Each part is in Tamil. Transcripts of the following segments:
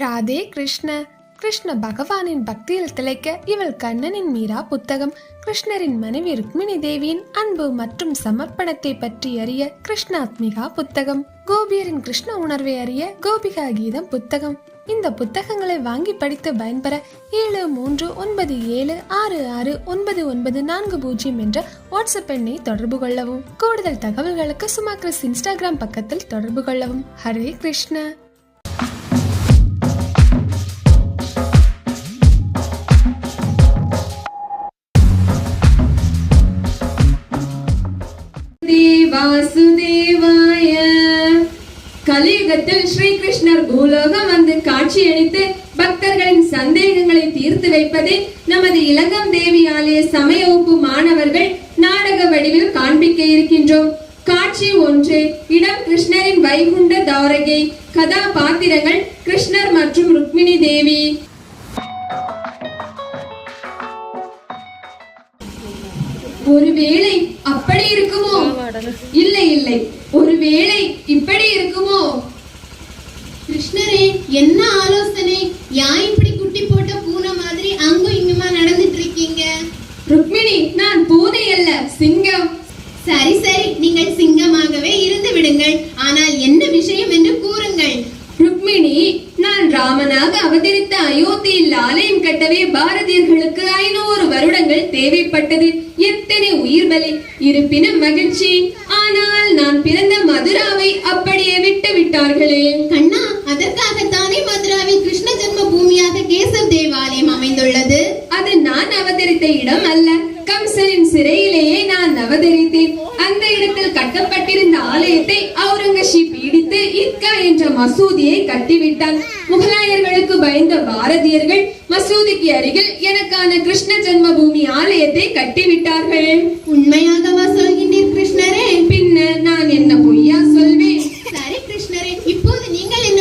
ராதே கிருஷ்ண. கிருஷ்ண பகவானின் பக்தியில் திளைக்க இவள் கண்ணனின் மீரா புத்தகம். கிருஷ்ணரின் மனைவி ருக்மிணி தேவியின் அன்பு மற்றும் சமர்ப்பணத்தை பற்றி அறிய கிருஷ்ணாத்மிகா புத்தகம். கோபியரின் கிருஷ்ண உணர்வை அறிய கோபிகா கீதம் புத்தகம். இந்த புத்தகங்களை வாங்கி படித்து பயன்பெற ஏழு மூன்று ஒன்பது ஏழு ஆறு ஆறு ஒன்பது ஒன்பது நான்கு பூஜ்ஜியம் என்ற வாட்ஸ்அப் எண்ணை தொடர்பு கொள்ளவும். கூடுதல் தகவல்களுக்கு சுமா கிறிஸ் இன்ஸ்டாகிராம் பக்கத்தில் தொடர்பு கொள்ளவும். ஹரே கிருஷ்ண. ஸ்ரீ ஸ்ரீகிருஷ்ணர் பூலோகம் வந்து காட்சியளித்து பக்தர்களின் சந்தேகங்களை தீர்த்து வைப்பதை நமது இளங்கம் தேவி ஆலய சமய ஒப்பு மாணவர்கள் நாடக வடிவில் காண்பிக்க இருக்கின்றோம். காட்சி ஒன்று இடம் கிருஷ்ணரின் வைகுண்ட தாரகை கதாபாத்திரங்கள் கிருஷ்ணர் மற்றும் ருக்மிணி தேவி. ஒருவேளை அப்படி இருக்குமோ? இல்லை இல்லை. ஒருவேளை இப்படி இருக்குமோ? கிருஷ்ணரே என்ன ஆலோசனை? யா இப்படி குட்டி போட்ட பூனை மாதிரி அங்கும் இங்குமா நடந்துட்டு இருக்கீங்க ருக்மிணி நான் பூனை அல்ல சிங்கம். சரி சரி நீங்கள் சிங்கமாகவே இருந்து விடுங்கள். ஆனால் என்ன விஷயம் என்று கூறுங்கள். ருக்மிணி நான் ராமனாக அவதரித்த அயோத்தியில் ஆலயம் கட்டவே பாரதியர்களுக்கு ஐநூறு வருடங்கள் தேவைப்பட்டது. எத்தனை உயிர் பலி இருப்பினும் மகிழ்ச்சி. ஆனால் நான் பிறந்த மதுராவை அப்படியே விட்டு விட்டார்களே கண்ணா அதற்காகத்தானே மதுராவில் கிருஷ்ண ஜென்ம பூமியாக கேசவ் தேவாலயம் அமைந்துள்ளது? அது நான் அவதரித்த இடம் அல்ல. கம்சனின் சிறையிலேயே நான் அவதரித்தேன். அந்த இடத்தில் கட்டப்பட்டிருந்த ஆலயத்தை அவுரங்கசீப் இடித்து இத்கா என்ற மசூதியை கட்டிவிட்டான். முகலாயர்களுக்கு பயந்த பாரதியர்கள் மசூதிக்கு அருகில் எனக்கான கிருஷ்ண ஜென்மபூமி ஆலயத்தை கட்டிவிட்டார்கள். உண்மையாகவா சொல்கின்றீர் கிருஷ்ணரே? பின்ன நான் என்ன பொய்யா சொல்வேன் சரி கிருஷ்ணரே இப்போது நீங்கள் என்ன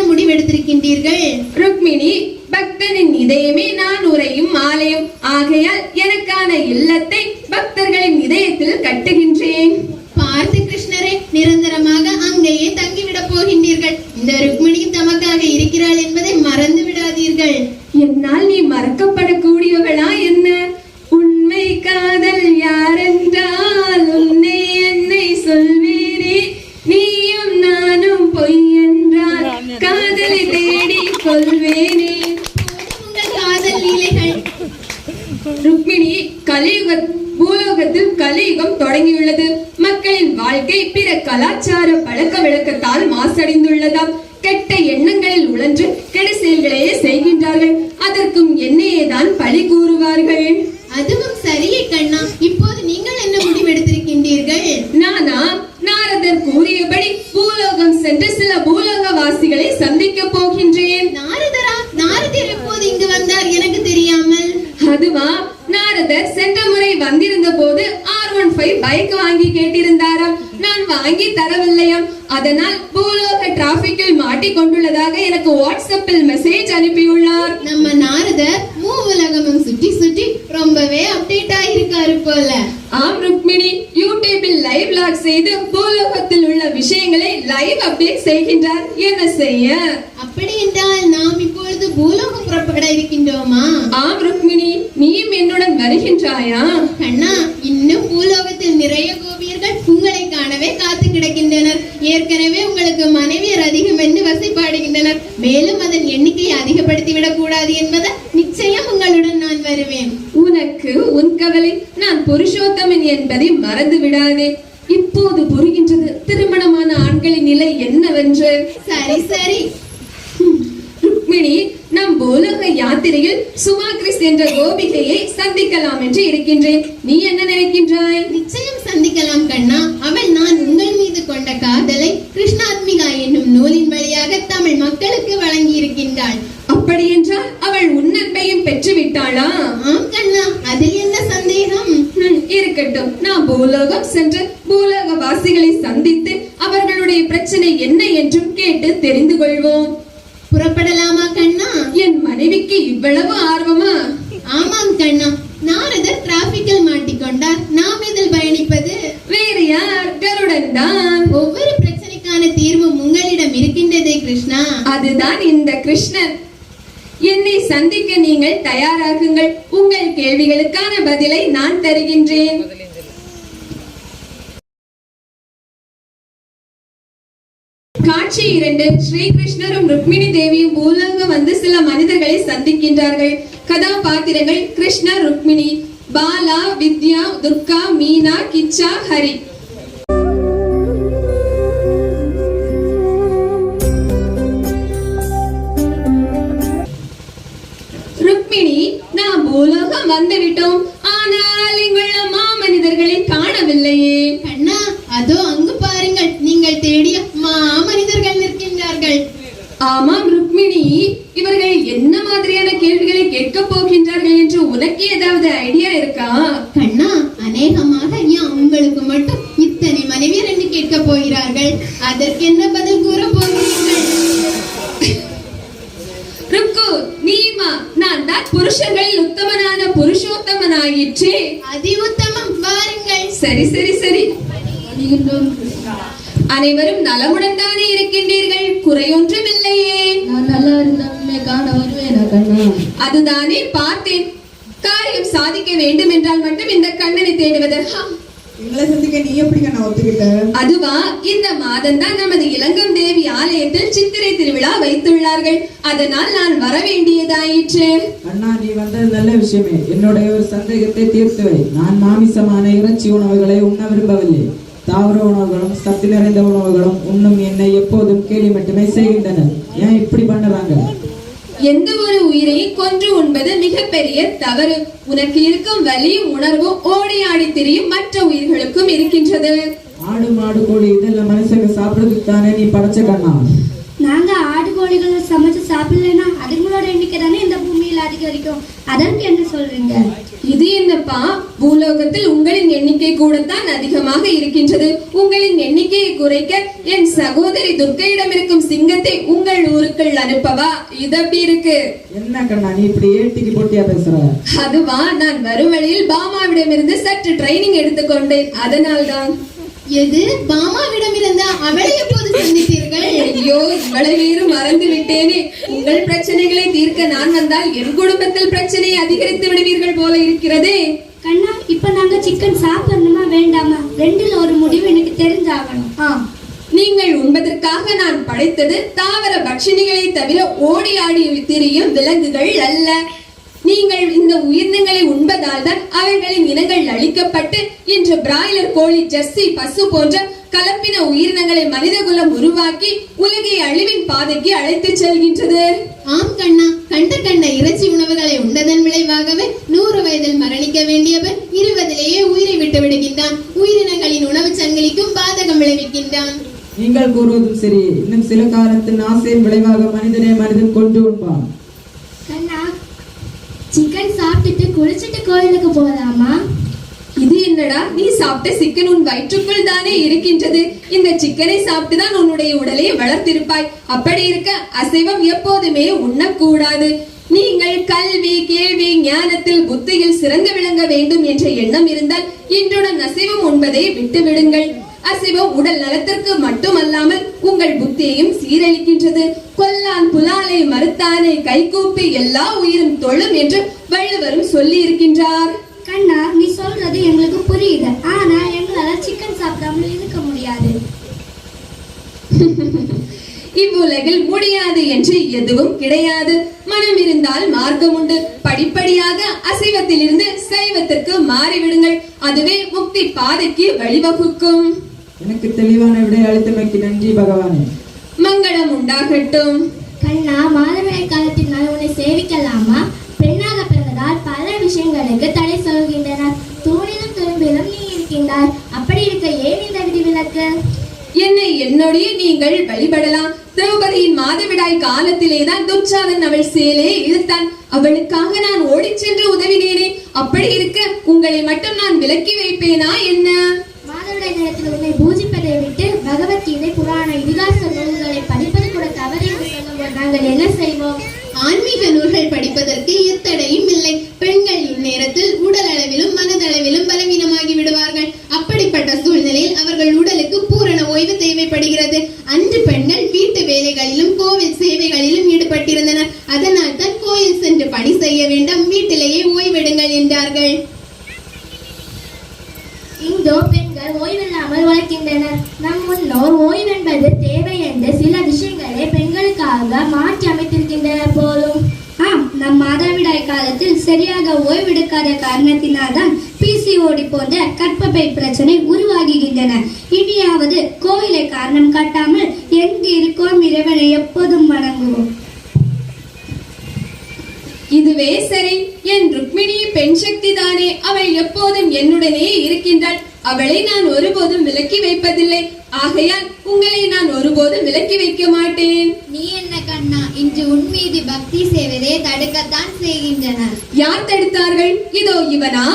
முடிவெடுத்திருக்கின்றீர்கள் ருக்மிணி பக்தனின் இதயமே நான் உரையும் ஆலயம். ஆகையால் எனக்கான இல்லத்தை பக்தர்களின் இதயத்தில் கட்டுகின்றேன். பார்த்து கிருஷ்ணரே நிரந்தரமாக அங்கேயே தங்கிவிடப் போகின்றீர்கள். இந்த ருக்மிணியும் தமக்காக இருக்கிறாள் என்பதை மறந்து விடாதீர்கள் என்னால் நீ மறக்கப்படக்கூடியவளா என்ன உண்மை காதல் யாரென்றால் உன்னை என்னை சொல்வேனே நீயும் நானும் பொய் என்றால் காதலை தேடி கொள்வேனே உங்கள் காதல் லீலைகள் ருக்மிணி கலியுக பூலோகத்தில் கலியுகம் தொடங்கியுள்ளது மக்களின் வாழ்க்கை பிற கலாச்சார பழக்க வழக்கத்தால் மாசடைந்துள்ளதாம் கெட்ட எண்ணங்களில் உழன்று கெடு செயல்களையே செய்கின்றார்கள் அதற்கும் என்னையே தான் பழி கூறுவார்கள் அதுவும் சரியே கண்ணா இப்போது நீங்கள் என்ன முடிவெடுத்திருக்கின்றீர்கள் நானா நாரதர் கூறியபடி பூலோகம் சென்று சில பூலோக வாசிகளை சந்திக்க போகின்றேன் நாரதரா நாரதர் எப்போது இங்கு வந்தார் எனக்கு தெரியாமல் அதுவா நாரதர் சென்ற முறை வந்திருந்த போது ஆர் ஒன் ஃபைவ் பைக் வாங்கி கேட்டிருந்தாராம் நான் வாங்கி தரவில்லையாம் அதனால் பூலோக டிராபிக்கில் மாட்டிக்கொண்டுள்ளதாக எனக்கு வாட்ஸ்அப்பில் மெசேஜ் அனுப்பியுள்ளார் நம்ம நாரதர் மூ உலகமும் சுற்றி சுற்றி ரொம்பவே அப்டேட் ஆயிருக்காரு போல ஆம் ருக்மிணி யூடியூபில் லைவ் லாக் செய்து பூலோகத்தில் உள்ள விஷயங்களை லைவ் அப்டேட் செய்கின்றார். என்ன செய்ய? அப்படி என்றால் நாம் இப்பொழுது பூலோகம் புறப்பட இருக்கின்றோமா? ஆம் ருக்மிணி நீயும் என்னுடன் வருகின்றாயா? கண்ணா இன்னும் பூலோகத்தில் நிறைய கோபியர்கள் உங்களை காணவே காத்து கிடக்கின்றனர். ஏற்கனவே உங்களுக்கு மனைவியர் அதிகம் என்று வசைப்பாடுகின்றனர். மேலும் அதன் எண்ணிக்கையை அதிகப்படுத்தி விடக் கூடாது என்பதால் நிச்சயம் உங்களுடன் நான் வருவேன். உனக்கு உன் கவலை நான் புருஷோத்தமன் என்பதை மறந்து விடாதே இப்போது புரிகின்றது திருமணமான ஆண்களின் நிலை என்னவென்று? சரி சரி. ருக்மிணி நம் பூலோக யாத்திரையில் சுமாக்ரிஸ் என்ற கோபிகையை சந்திக்கலாம் என்று இருக்கின்றேன். நீ என்ன நினைக்கின்றாய்? நிச்சயம் சந்திக்கலாம் கண்ணா. அவள் நான் உங்கள் மீது கொண்ட காதலை கிருஷ்ணாத்மிகா என்னும் நூலின் வழியாக தமிழ் மக்களுக்கு வழங்கி இருக்கின்றாள் அப்படி என்றால் அவள் உன் அன்பையும் பெற்று விட்டாளா ஆம் கண்ணா. அதில் இருக்கட்டும். நான் பூலோகம் சென்று பூலோக வாசிகளை சந்தித்து அவர்களுடைய பிரச்சனை என்ன என்றும் கேட்டு தெரிந்து கொள்வோம். புறப்படலாமா கண்ணா? என் மனைவிக்கு இவ்வளவு ஆர்வமா? ஆமாம் கண்ணா. நாரதர் டிராபிக்கில் மாட்டிக்கொண்டார் நாம் இதில் பயணிப்பது? வேறு யார்? கருடன் தான். ஒவ்வொரு பிரச்சனைக்கான தீர்வும் உங்களிடம் இருக்கின்றதே கிருஷ்ணா. அதுதான் இந்த கிருஷ்ணன். சந்திக்க நீங்கள் தயாராகுங்கள். உங்கள் கேள்விகளுக்கான பதிலை நான் தருகின்றேன். காட்சி இரண்டு. ஸ்ரீ கிருஷ்ணரும் ருக்மிணி தேவியும் பூலோகம் வந்து சில மனிதர்களை சந்திக்கின்றார்கள். கதாபாத்திரங்கள் கிருஷ்ணர் ருக்மிணி பாலா வித்யா துர்கா மீனா கிச்சா ஹரி. நாம் பூலோகம் வந்து விட்டோம் ஆனால் இங்குள்ள மாமனிதர்களை காணவில்லையே. கண்ணா அதோ அங்கு பாருங்கள். நீங்கள் தேடிய மாமனிதர்கள் நிற்கின்றார்கள். ஆமாம் ருக்மிணி. இவர்கள் என்ன மாதிரியான கேள்விகளை கேட்கப் போகின்றார்கள் என்று உனக்கு ஏதாவது ஐடியா இருக்கா? கண்ணா அநேகமாக ஏன் உங்களுக்கு மட்டும் இத்தனை மனைவியர் என்று கேட்க போகிறார்கள். அதற்கு என்ன பதில் கூற போகிறீர்கள்? நான் தான் புருஷர்களில் உத்தமனான புருஷோத்தமனாயிற்றே. அதி உத்தமம் வாருங்கள் சரி சரி. சரி அனைவரும் நலமுடன் தானே இருக்கின்றீர்கள்? குறையொன்றும் இல்லையே நான் நல்லா இருந்தா உன்னை காண வருவேனா கண்ணா அதுதானே பார்த்தேன். காரியம் சாதிக்க வேண்டும் என்றால் மட்டும் இந்த கண்ணனை தேடுவது எங்களை சந்திக்க நீ எப்படி கண்ணா ஒத்துக்கிட்ட? அதுவா இந்த மாதம் தான் நமது இளங்கம் தேவி ஆலயத்தில் சித்திரை திருவிழா வைத்துள்ளார்கள். அதனால் நான் வர வேண்டியதாயிற்று. அண்ணா நீ வந்தது நல்ல விஷயமே. என்னுடைய ஒரு சந்தேகத்தை தீர்த்து வை. நான் மாமிசமான இறைச்சி உணவுகளை உண்ண விரும்பவில்லை. தாவர உணவுகளும் சத்து நிறைந்த உணவுகளும் உண்ணும் என்னை எப்போதும் கேலி மட்டுமே செய்கின்றனர் ஏன் இப்படி பண்ணுறாங்க? எந்த ஒரு உயிரை கொன்று உண்பது மிகப்பெரிய தவறு. உனக்கு இருக்கும் வலியும் உணர்வும் ஓடி ஆடி திரியும் மற்ற உயிர்களுக்கும் இருக்கின்றது. ஆடு மாடு கோழி இதெல்லாம் மனுஷங்க சாப்பிடுறதுக்கு தானே நீ படைச்ச கண்ணா? நாங்க கோழிகளை சமைச்சு சாப்பிடலைன்னா அதுங்களோட எண்ணிக்கை தானே இந்த பூமியில் அதிகரிக்கும்? அதற்கு என்ன சொல்றீங்க? இது என்னப்பா? பூலோகத்தில் உங்களின் எண்ணிக்கை கூடத்தான் அதிகமாக இருக்கின்றது. உங்களின் எண்ணிக்கையை குறைக்க என் சகோதரி துர்க்கையிடம் இருக்கும் சிங்கத்தை உங்கள் ஊருக்குள் அனுப்பவா? இது அப்படி இருக்கு? என்ன கண்ணா நீ இப்படி ஏட்டிக்கு போட்டியா பேசுற? அதுவா நான் வரும் வழியில் பாமாவிடமிருந்து சற்று ட்ரைனிங் எடுத்துக்கொண்டேன். அதனால்தான். எது? பாமாவிடம் இருந்தா அவளை எப்போது சந்தித்தீர்கள்? ஐயோ இவ்வளவு பேரும் மறந்து விட்டேனே. உங்கள் பிரச்சனைகளை தீர்க்க நான் வந்தால் என் குடும்பத்தில் பிரச்சனையை அதிகரித்து விடுவீர்கள் போல இருக்கிறதே. கண்ணா இப்ப நாங்க சிக்கன் சாப்பிடணுமா வேண்டாமா? ரெண்டுல ஒரு முடிவு எனக்கு தெரிஞ்சாகணும். ஆ நீங்கள் உண்பதற்காக நான் படைத்தது தாவர பட்சிணிகளை தவிர ஓடி ஆடி திரியும் விலங்குகள் அல்ல. நீங்கள் இந்த உயிரினங்களை உண்பதால் தான் அவைகளின் இனங்கள் அழிக்கப்பட்டு இன்று பிராய்லர் கோழி ஜெர்சி பசு போன்ற கலப்பின உயிரினங்களை மனிதகுலம் உருவாக்கி உலகை அழிவின் பாதைக்கு அழைத்துச் செல்கின்றது. ஆம் கண்ணா கண்ட கண்ட இறைச்சி உணவுகளை உண்டதன் விளைவாகவே நூறு வயதில் மரணிக்க வேண்டியவன் இருபதிலேயே உயிரை விட்டு விடுகின்றான். உயிரினங்களின் உணவுச் சங்கிலிக்கும் பாதகம் விளைவிக்கின்றான். நீங்கள் கூறுவதும் சரி இன்னும் சில காலத்தின் ஆசையின் விளைவாக மனிதனை மனிதன் கொண்டு உண்பான். சிக்கன் சாப்பிட்டுட்டு குளிச்சுட்டு கோயிலுக்கு போகலாமா இது என்னடா? நீ சாப்பிட்ட சிக்கன் உன் வயிற்றுக்குள் தானே இருக்கின்றது. இந்த சிக்கனை சாப்பிட்டு தான் உன்னுடைய உடலை வளர்த்திருப்பாய். அப்படி இருக்க அசைவம் எப்போதுமே உண்ணக்கூடாது. நீங்கள் கல்வி கேள்வி ஞானத்தில் புத்தியில் சிறந்து விளங்க வேண்டும் என்ற எண்ணம் இருந்தால் இன்றுடன் அசைவம் உண்பதை விட்டு விடுங்கள் அசைவம் உடல் நலத்திற்கு மட்டுமல்லாமல் உங்கள் புத்தியையும் சீரழிக்கின்றது. கொல்லான் புலாலை மறுத்தானை கைகூப்பி எல்லா உயிரும் தொழும் என்று வள்ளுவரும் சொல்லி இருக்கின்றார் கண்ணா நீ சொல்றது எங்களுக்கு புரியுது. ஆனா எங்களால சிக்கன் சாப்பிடாம இருக்க முடியாது. இவ்வுலகில் முடியாது என்று எதுவும் கிடையாது. மனம் இருந்தால் மார்க்கம் உண்டு. படிப்படியாக அசைவத்திலிருந்து சைவத்திற்கு மாறிவிடுங்கள். அதுவே முக்தி பாதைக்கு வழிவகுக்கும். எனக்கு தெளிவான விடை அளித்தமைக்கு நன்றி பகவானே. மங்களம் உண்டாகட்டும். கண்ணா மாதவிடாய் காலத்தில் நான் உன்னை சேவிக்கலாமா? பெண்ணாக பிறந்ததால் பல விஷயங்களுக்கு தடை சொல்கின்றனர். தூணிலும் துரும்பிலும் நீ இருக்கின்றாய். அப்படி இருக்க ஏன் இந்த விதிவிலக்கு. என்னை என்னுடைய நீங்கள் வழிபடலாம். திரௌபதியின் மாதவிடாய் காலத்திலேதான் துச்சாதன் அவள் சேலே இழுத்தான். அவளுக்காக நான் ஓடிச் சென்று உதவினேனே. அப்படி இருக்க உங்களை மட்டும் நான் விலக்கி வைப்பேனா என்ன? மாதவிடாய் நேரத்தில் உன்னை பூஜிப்பதை விட்டு பகவத்கீதை புராண இதிகாச நூல்களை படிப்பது கூட தவறு என்று சொல்லும்போது நாங்கள் என்ன செய்வோம்? ஆன்மீக நூல்கள் படிப்பதற்கு எத்தடையும் இல்லை. பெண்கள் இந்நேரத்தில் உடல் அளவிலும் மனதளவிலும் பலவீனமாகி விடுவார்கள். அப்படிப்பட்ட சூழ்நிலையில் அவர்கள் உடலுக்கு பூரண ஓய்வு தேவைப்படுகிறது. அன்று பெண்கள் வீட்டு வேலைகளிலும் கோவில் சேவைகளிலும் ஈடுபட்டிருந்தனர். அதனால் தான் கோயில் சென்று பணி செய்ய வேண்டாம். வீட்டிலேயே ஓய்வெடுங்கள் என்றார்கள். இந்தோ மனிதர்கள் ஓய்வில்லாமல் உழைக்கின்றனர் நம் முன்னோர் ஓய்வென்பது தேவை என்று சில விஷயங்களை பெண்களுக்காக மாற்றி அமைத்திருக்கின்றனர் போலும். ஆம் நம் மாதவிடாய் காலத்தில் சரியாக ஓய்வெடுக்காத காரணத்தினால்தான் பிசிஓடி போன்ற கற்பப்பை பிரச்சனை உருவாகுகின்றன. இனியாவது கோயிலை காரணம் காட்டாமல் எங்கு இருக்கோம் இறைவனை எப்போதும் வணங்குவோம். இதுவே சரி. என் ருக்மிணி பெண் சக்தி தானே. அவள் எப்போதும் என்னுடனே இருக்கின்றாள். அவளை நான் ஒருபோதும் விலக்கி வைப்பதில்லை. ஆகையால் உங்களை நான் ஒருபோதும் விலக்கி வைக்க மாட்டேன். நீ என்ன கண்ணா இன்று உன் மீது பக்தி செய்வதே தடுக்கத்தான் செய்கின்றனர் யார் தடுத்தார்கள்? இதோ இவனா?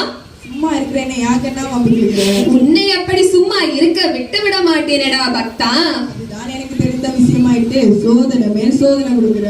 சும்மா இருக்கிறேனே யாருக்கெல்லாம் வம்பிருக்கிறேன் உன்னை அப்படி சும்மா இருக்க விட்டு விட மாட்டேனடா பக்தா. அதுதான் எனக்கு தெரிந்த விஷயமாயிட்டு சோதனை மேல் சோதனை கொடுக்குற.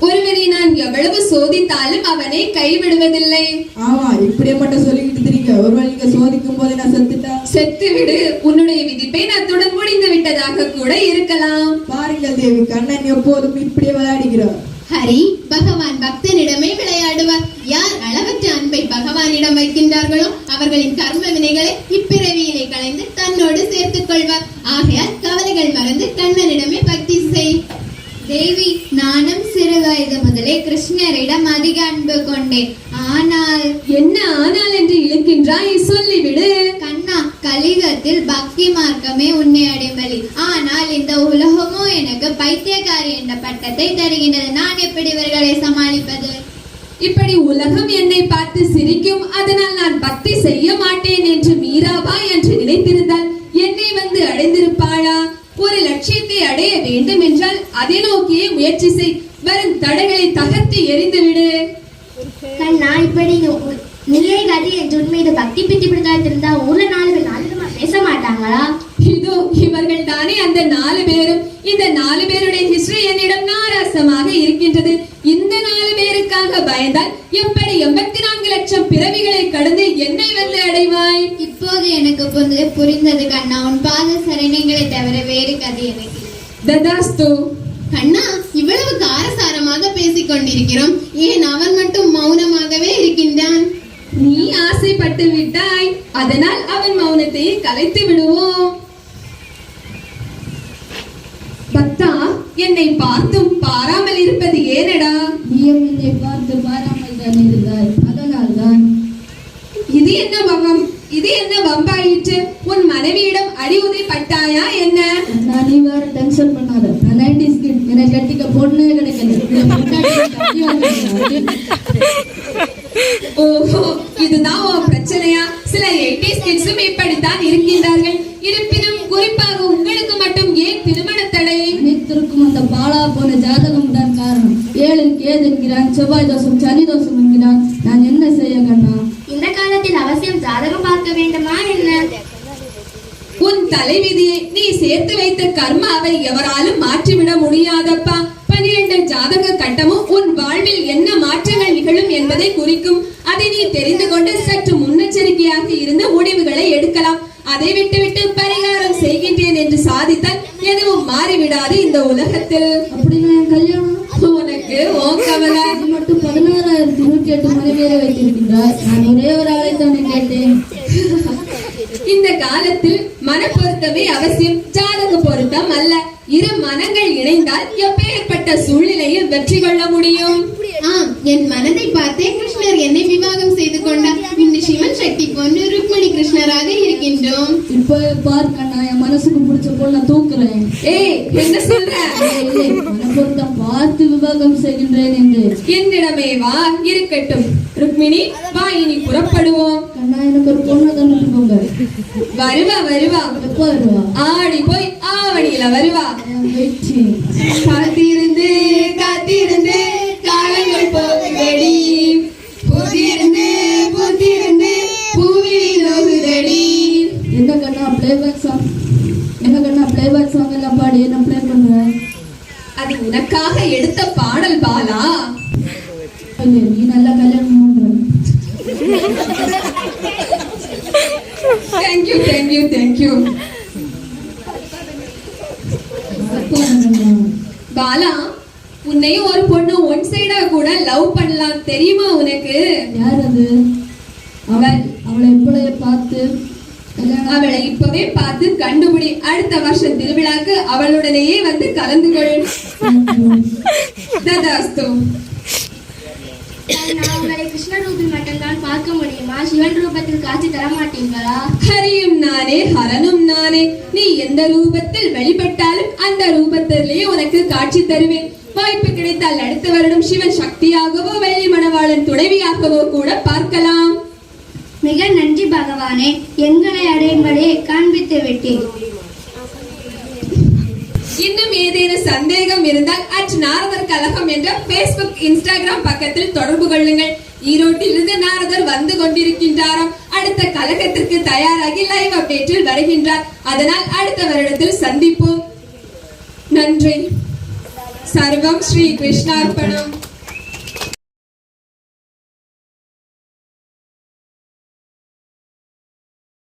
ஒருவனை நான் எவ்வளவு சோதித்தாலும் அவனை கைவிடுவதில்லை. ஆமா இப்படியே மட்டும் சொல்லிக்கிட்டு தெரியுங்க ஒருவேளை நீங்க சோதிக்கும் போது நான் செத்துட்டா? செத்து விடு உன்னுடைய விதிப்பேன் அத்துடன் முடிந்து விட்டதாக கூட இருக்கலாம். பாருங்கள் தேவி கண்ணன் எப்போதும் இப்படியே விளையாடுகிறார். ஹரி பகவான் பக்தனிடமே விளையாடுவார். யார் அளவற்ற அன்பை பகவானிடம் வைக்கின்றார்களோ அவர்களின் கர்ம வினைகளை இப்பிறவியிலே களைந்து தன்னோடு சேர்த்துக் கொள்வார். ஆகையால் கவலைகள் மறந்து கண்ணனிடமே பக்தி செய். தேவி நானும் சிறு வயது முதலே கிருஷ்ணரிடம் அதிக அன்பு கொண்டேன். ஆனால் என்ன ஆனால் என்று இழுக்கின்றாய்? சொல்லிவிடு. கண்ணா கலிகத்தில் பக்தி மார்க்கமே உன்னை அடைமலி. ஆனால் இந்த உலகமோ எனக்கு பைத்தியக்காரி என்ற பட்டத்தை தருகின்றது. நான் எப்படி இவர்களை சமாளிப்பது? இப்படி உலகம் என்னை பார்த்து சிரிக்கும். அதனால் நான் பக்தி செய்ய மாட்டேன் என்று மீராபா என்று நினைத்திருந்தால் வேண்டும் என்றால் அதை நோக்கியே முயற்சி செய். வரும் தடைகளை தகர்த்து எறிந்துவிடு. கண்ணா இப்படி நீ- நீயே கதி என்று மீது பக்தி பிடி பிடிக்காதிருந்தா ஊர்ல நாலு நாலு பேச மாட்டாங்களா? இதோ இவர்கள் தானே அந்த நாலு பேரும். இந்த நாலு பேருடைய ஹிஸ்டரி என்னிடம் நாராசமாக இருக்கின்றது. இந்த நாலு பேருக்காக பயந்தால் எப்படி எண்பத்தி நான்கு லட்சம் பிறவிகளை கடந்து என்னை வந்து அடைவாய்? இப்போது எனக்கு புரிந்து- புரிந்தது கண்ணா உன் பாத சரணங்களை தவிர வேறு கதை எனக்கு இல்லை. ததாஸ்து. கண்ணா இவ்வளவு காரசாரமாக பேசிக் கொண்டிருக்கிறோம் ஏன் அவன் மட்டும் மௌனமாகவே இருக்கின்றான்? நீ ஆசைப்பட்டு விட்டாய். அதனால் அவன் மௌனத்தை கலைத்து விடுவோம். பக்தா என்னை பார்த்தும் பாராமல் இருப்பது ஏனடா? நீயும் என்னை பார்த்து பாராமல் தான் இருந்தாய்? அதனால் தான் இது என்ன வம்பம் இது என்ன வம்பாயிற்று? உன் மனைவியிடம் அடி உதை பட்டாயா என்ன? நான் நீ வேற டென்ஷன் பண்ணாத. நான் நைன்டி ஸ்கின் கட்டிக்க பொண்ணே கிடைக்கல. ஓஹோ இதுதான் உன் பிரச்சனையா? சில எயிட்டிஸ் கிட்ஸும் இப்படித்தான் இருக்கின்றார்கள். இருப்பினும் குறிப்பாக உங்களுக்கு மட்டும் ஏன் திருமண தடை? அனைத்திற்கும் அந்த பாலா போன ஜாதகம் தான் காரணம். ஏழில் கேது என்கிறான் செவ்வாய் தோஷம் சனி தோஷம் என்கிறான். நான் என்ன செய்ய கண்ணா இந்த காலத்தில் அவசியம் ஜாதகம் பார்க்க வேண்டுமா என்ன உன் தலைவிதியை நீ சேர்த்து வைத்த கர்மாவை எவராலும் மாற்றிவிட முடியாதப்பா. பனிரெண்டு ஜாதக கட்டமும் உன் வாழ்வில் என்ன மாற்றங்கள் நிகழும் என்பதை குறிக்கும். அதை நீ தெரிந்து கொண்டு சற்று முன்னெச்சரிக்கையாக இருந்து முடிவுகளை எடுக்கலாம். அதை விட்டுவிட்டு பரிகாரம் செய்கின்றேன் என்று சாதித்தால் எதுவும் மாறிவிடாது இந்த உலகத்தில். அப்படின்னா கல்யாணம்? உனக்கு ஓ கவலை அது மட்டும் பதினாறாயிரத்தி நூற்றி எட்டு மனைவியரை வைத்திருக்கின்றார். நான் ஒரே ஒரு ஆளை தானே கேட்டேன். இந்த காலத்தில் மன பொருத்தமே அவசியம். ஜாதக பொருத்தம் அல்ல இரு மனங்கள் இணைந்தால் எப்பேற்பட்ட சூழ்நிலையில் வெற்றி கொள்ள முடியும்? ஆம் என் மனதை பார்த்தே கிருஷ்ணர் என்னை விவாகம் செய்து கொண்டார். இன்று சிவன் சக்தி பொண்ணு ருக்மணி கிருஷ்ணராக இருக்கின்றோம். இப்போ பார் கண்ணா என் மனசுக்கு பிடிச்ச பொண்ணை தூக்குறேன் ஏய் என்ன சொல்ற? மனப்பொருத்தம் பார்த்து விவாகம் செய்கின்றேன் என்று. என்னிடமே வா இருக்கட்டும். ருக்மிணி வா இனி புறப்படுவோம். கண்ணா எனக்கு ஒரு பொண்ணை தந்துட்டு போங்க. வருவா வருவா. எப்போ வருவா? ஆடி போய் ஆவணியில வருவா. காத்திருந்து காத்திருந்து. காலங்கள் போகுதடி. புதிருந்து புதிருந்து பூவில் நோகுதடி. என்ன கண்ணா பிளேபேக் சாங் என்ன கண்ணா பிளேபேக் சாங் எல்லாம் பாடி என்ன ப்ளே பண்ணுவேன் அது உனக்காக எடுத்த பாடல் பாலா? நீ நல்லா கல்யாணம் பண்ற. தேங்க்யூ தேங்க்யூ தேங்க்யூ பாலா உன்னையும் ஒரு பொண்ணு ஒன் சைடா கூட லவ் பண்ணலாம் தெரியுமா உனக்கு? யார் அது? அவள் அவளை எப்பளைய பார்த்து அவளை இப்பவே பார்த்து கண்டுபிடி. அடுத்த வருஷம் திருவிழாக்கு அவளுடனேயே வந்து கலந்து கொள். ததாஸ்து. நான் உங்களை கிருஷ்ண ரூபில் மட்டும்தான் பார்க்க முடியுமா? சிவன் ரூபத்தில் காட்சி தர மாட்டீங்களா? ஹரியும் நானே ஹரனும் நானே. நீ எந்த ரூபத்தில் வெளிப்பட்டாலும் அந்த ரூபத்திலேயே உனக்கு காட்சி தருவேன். வாய்ப்பு கிடைத்தால் அடுத்த வருடம் சிவன் சக்தியாகவோ வெள்ளி மணவாளன் துணைவியாகவோ கூட பார்க்கலாம். மிக நன்றி பகவானே. எங்களை அடையும்படி காண்பித்து விட்டேன் இன்னும் ஏதேனும் சந்தேகம் இருந்தால் அட் நாரதர் கழகம் என்ற பேஸ்புக் இன்ஸ்டாகிராம் பக்கத்தில் தொடர்பு கொள்ளுங்கள். ஈரோட்டிலிருந்து நாரதர் வந்து கொண்டிருக்கின்றாராம். அடுத்த கழகத்திற்கு தயாராகி லைவ் அப்டேட்டில் வருகின்றார். அதனால் அடுத்த வருடத்தில் சந்திப்போம். நன்றி. सर्वं श्रीकृष्णार्पणम्।